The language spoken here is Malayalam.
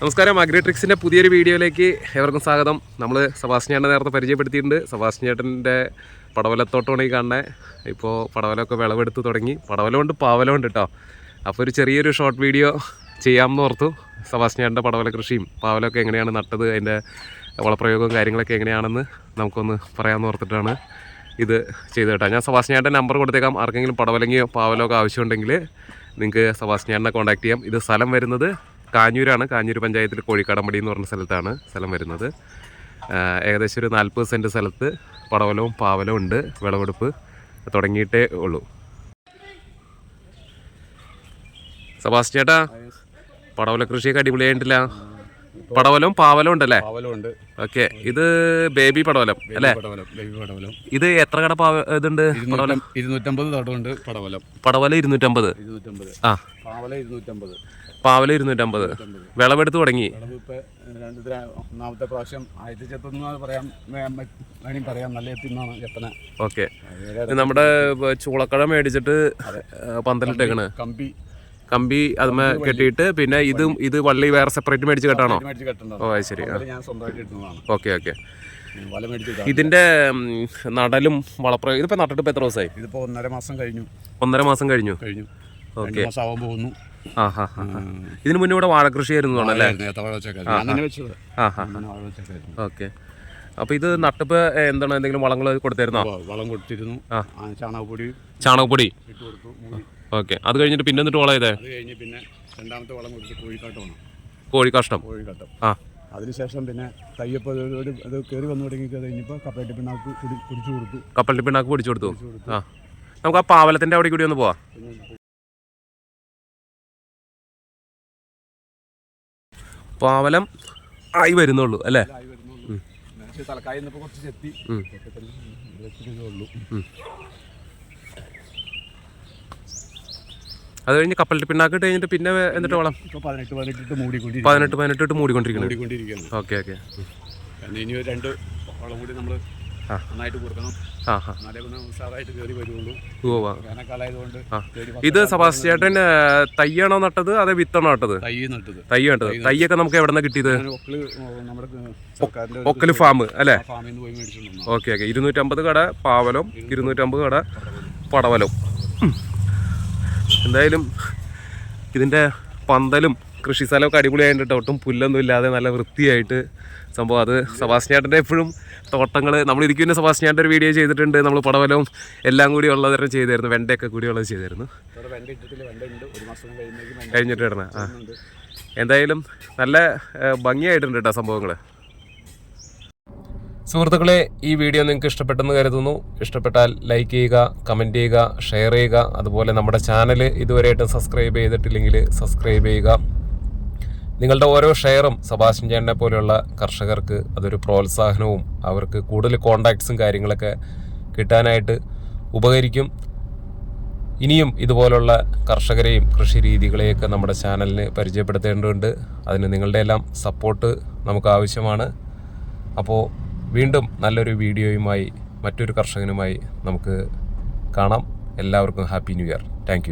നമസ്കാരം. അഗ്രിട്രിക്സിന്റെ പുതിയൊരു വീഡിയോയിലേക്ക് ഏവർക്കും സ്വാഗതം. നമ്മൾ സബാസ്റ്റിനേട്ടനെ നേരത്തെ പരിചയപ്പെടുത്തിയിട്ടുണ്ട്. സബാസ്റ്റിനേട്ടന്റെ പടവലത്തോട്ടമാണ് ഈ കാണുന്നത് ഇപ്പോൾ പടവലമൊക്കെ വിളവെടുത്ത് തുടങ്ങി. പടവലമുണ്ട് പാവലമുണ്ട് കേട്ടോ അപ്പോൾ ഒരു ചെറിയൊരു ഷോർട്ട് വീഡിയോ ചെയ്യാമെന്ന് ഓർത്തു. സബാസ്റ്റിനേട്ടന്റെ പടവല കൃഷിയും പാവലൊക്കെ എങ്ങനെയാണ് നട്ടത് അതിന്റെ വളപ്രയോഗവും കാര്യങ്ങളൊക്കെ എങ്ങനെയാണെന്ന് നമുക്കൊന്ന് പറയാമെന്ന് ഓർത്തിട്ടാണ് ഇത് ചെയ്ത് കേട്ടോ ഞാൻ സബാസ്റ്റിനേട്ടന്റെ നമ്പർ കൊടുത്തേക്കാം. ആർക്കെങ്കിലും പടവലങ്ങിയോ പാവലോ ഒക്കെ ആവശ്യമുണ്ടെങ്കിൽ നിങ്ങൾക്ക് സബാസ്റ്റിനേട്ടനെ കോൺടാക്ട് ചെയ്യാം. ഇത് സ്ഥലം വരുന്നത് കാഞ്ഞൂരാണ്. കാഞ്ഞൂർ പഞ്ചായത്തിൽ കോഴിക്കാടമ്പടി എന്ന് പറഞ്ഞ സ്ഥലത്താണ് സ്ഥലം വരുന്നത്. ഏകദേശം ഒരു നാൽപ്പത് സെന്റ് സ്ഥലത്ത് പടവലവും പാവലവും ഉണ്ട്. വിളവെടുപ്പ് തുടങ്ങിയിട്ടേ ഉള്ളൂ. സബാസ്റ്റിനേട്ടാ പടവല കൃഷിയൊക്കെ അടിപൊളിയായിട്ടില്ല? പടവലവും പാവലവും ഉണ്ടല്ലേ? പവലമുണ്ട് ഓക്കെ. ഇത് ബേബി പടവലം അല്ലേ? പടവലം ബേബി പടവലം. ഇത് എത്ര കട പാവ ഇതുണ്ട് പടവലം? ഇരുന്നൂറ്റം- ഇരുന്നൂറ്റമ്പത് തടമുണ്ട് പടവലം. പടവല ഇരുന്നൂറ്റമ്പത്. ഇരുന്നൂറ്റമ്പത്. ആ. പാവല ഇരുന്നൂറ്റമ്പത്. പാവല ഇരുന്നൂറ്റമ്പത്. വിളവെടുത്ത് തുടങ്ങി. വിളവ് ഇപ്പൊ രണ്ട് ഒന്നാമത്തെ പ്രാവശ്യം ആയിരത്തി ചെത്തെന്ന് പറയാം വേ- വേണമെങ്കിൽ പറയാം നല്ല എത്തിന്നാണ് ചെത്തന ഓക്കെ. നമ്മുടെ ചൂളക്കഴ മേടിച്ചിട്ട് പന്തലിട്ടേക്കണ്. കമ്പി കമ്പി അതുമേ കെട്ടിയിട്ട് പിന്നെ ഇതും ഇത് വള്ളി വേറെ സെപ്പറേറ്റ് മേടിച്ച് കെട്ടാണോ? ഓ അത് ശരി. Okay okay. ഇതിന്റെ നടലും വളപ്രയോഗം ഇതിപ്പോ നട്ടിട്ട് ഇപ്പൊ എത്ര ദിവസമായി? ഇതിപ്പോ ഒന്നര മാസം കഴിഞ്ഞു. ഒന്നര മാസം കഴിഞ്ഞു. കഴിഞ്ഞു. ഓക്കെ. ആവാൻ പോകുന്നു. ഇതിനു മുന്നേ ഇവിടെ ആയിരുന്നു അല്ലേ? വാഴ വെച്ചേക്കാം ഞാൻ തന്നെ വെച്ചത് ആ. ഹാ അങ്ങനെ വാഴ വെച്ചേക്കായിരുന്നു ഓക്കെ. അപ്പൊ ഇത് നട്ടിപ്പ് എന്താണ് എന്തെങ്കിലും വളങ്ങൾ കൊടുത്തിരുന്നോ? വളം കൊടുത്തിരുന്നു. ആ. ചാണകപ്പൊടി. ചാണകപ്പൊടി? ഇട്ട് കൊടുത്തു മൂടി. ഓക്കെ. അത് കഴിഞ്ഞിട്ട് പിന്നെ എന്നിട്ട് വളം ചെയ്തേ? അത് കഴിഞ്ഞ് പിന്നെ രണ്ടാമത്തെ വളം കൊടുത്ത് കോഴിക്കാട്ട് വേണം കോഴിക്കാഷ്ടം. കോഴിക്കാട്ടം. ആ. അതിനുശേഷം പിന്നെ തയ്യപ്പോൾ ഒരു ഇത് കയറി വന്നു തുടങ്ങി കഴിഞ്ഞപ്പോൾ പിണ്ണാക്ക് കുടി കുടിച്ചു കൊടുത്തു. കപ്പലിന്റെ പിണ്ണാക്ക് പിടിച്ചു കൊടുത്തു. ആ. നമുക്ക് ആ പാവലത്തിന്റെ അവിടെ കൂടി ഒന്ന് പോവാം. പിന്നെ പാവലം ആയി വരുന്നുള്ളൂ അല്ലേ? പക്ഷേ തലക്കായി ഇന്നിപ്പോൾ കുറച്ച് ചെത്തി. ഉള്ളൂ. അത് കഴിഞ്ഞ് കപ്പലിന്റെ പിണ്ണാക്ക് കഴിഞ്ഞിട്ട് പിന്നെ എന്നിട്ട് വളം? പതിനെട്ട് പതിനെട്ടിട്ട് മൂടിക്കൊണ്ടിരിക്കും പതിനെട്ട് മൂടിക്കൊണ്ടിരിക്കുന്നു. Okay okay. ഇനി രണ്ട് വളം കൂടി നമ്മൾ ആ. നന്നായിട്ട് കൊടുക്കണം ഇത് സബാസ്റ്റ്യേട്ടൻ തയ്യാണോ നട്ടത് അതേ വിത്താണോ നട്ടത്? തൈ നട്ടത്. തൈയൊക്കെ നമുക്ക് എവിടെ നിന്ന് കിട്ടിയത് ഒക്കൽ ഫാം അല്ലേ? Okay okay. ഇരുന്നൂറ്റമ്പത് കട പാവലും. ഇരുന്നൂറ്റമ്പത് കട പടവലും. എന്തായാലും ഇതിന്റെ പന്തലും കൃഷി സ്ഥലമൊക്കെ അടിപൊളിയായിട്ട് കേട്ടോ. ഒട്ടും പുല്ലൊന്നും ഇല്ലാതെ നല്ല വൃത്തിയായിട്ട് സംഭവം. അത് സബാസ്റ്റിനേട്ടന്റെ എപ്പോഴും തോട്ടങ്ങൾ നമ്മൾ ഇരിക്കുന്ന സബാസ്റ്റിനേട്ടന്റെ ഒരു വീഡിയോ ചെയ്തിട്ടുണ്ട്. നമ്മൾ പടവലവും എല്ലാം കൂടി ഉള്ളതരം ചെയ്തായിരുന്നു. വെണ്ടയൊക്കെ കൂടി ഉള്ളത് ചെയ്തായിരുന്നു. കഴിഞ്ഞിട്ട് ഇടണം. ആ. എന്തായാലും നല്ല ഭംഗിയായിട്ടുണ്ട് കേട്ടോ സംഭവങ്ങൾ. സുഹൃത്തുക്കളെ ഈ വീഡിയോ നിങ്ങൾക്ക് ഇഷ്ടപ്പെട്ടെന്ന് കരുതുന്നു. ഇഷ്ടപ്പെട്ടാൽ ലൈക്ക് ചെയ്യുക കമന്റ് ചെയ്യുക ഷെയർ ചെയ്യുക. അതുപോലെ നമ്മുടെ ചാനൽ ഇതുവരെയായിട്ടും സബ്സ്ക്രൈബ് ചെയ്തിട്ടില്ലെങ്കിൽ സബ്സ്ക്രൈബ് ചെയ്യുക. നിങ്ങളുടെ ഓരോ ഷെയറും സബാസ്റ്റ്യൻ ചേട്ടനെ പോലെയുള്ള കർഷകർക്ക് അതൊരു പ്രോത്സാഹനവും അവർക്ക് കൂടുതൽ കോണ്ടാക്ട്സും കാര്യങ്ങളൊക്കെ കിട്ടാനായിട്ട് ഉപകരിക്കും. ഇനിയും ഇതുപോലുള്ള കർഷകരെയും കൃഷി രീതികളെയൊക്കെ നമ്മുടെ ചാനലിന് പരിചയപ്പെടുത്തേണ്ടതുണ്ട്. അതിന് നിങ്ങളുടെ എല്ലാം സപ്പോർട്ട് നമുക്ക് ആവശ്യമാണ്. അപ്പോൾ വീണ്ടും നല്ലൊരു വീഡിയോയുമായി മറ്റൊരു കർഷകനുമായി നമുക്ക് കാണാം. എല്ലാവർക്കും ഹാപ്പി ന്യൂ ഇയർ. താങ്ക്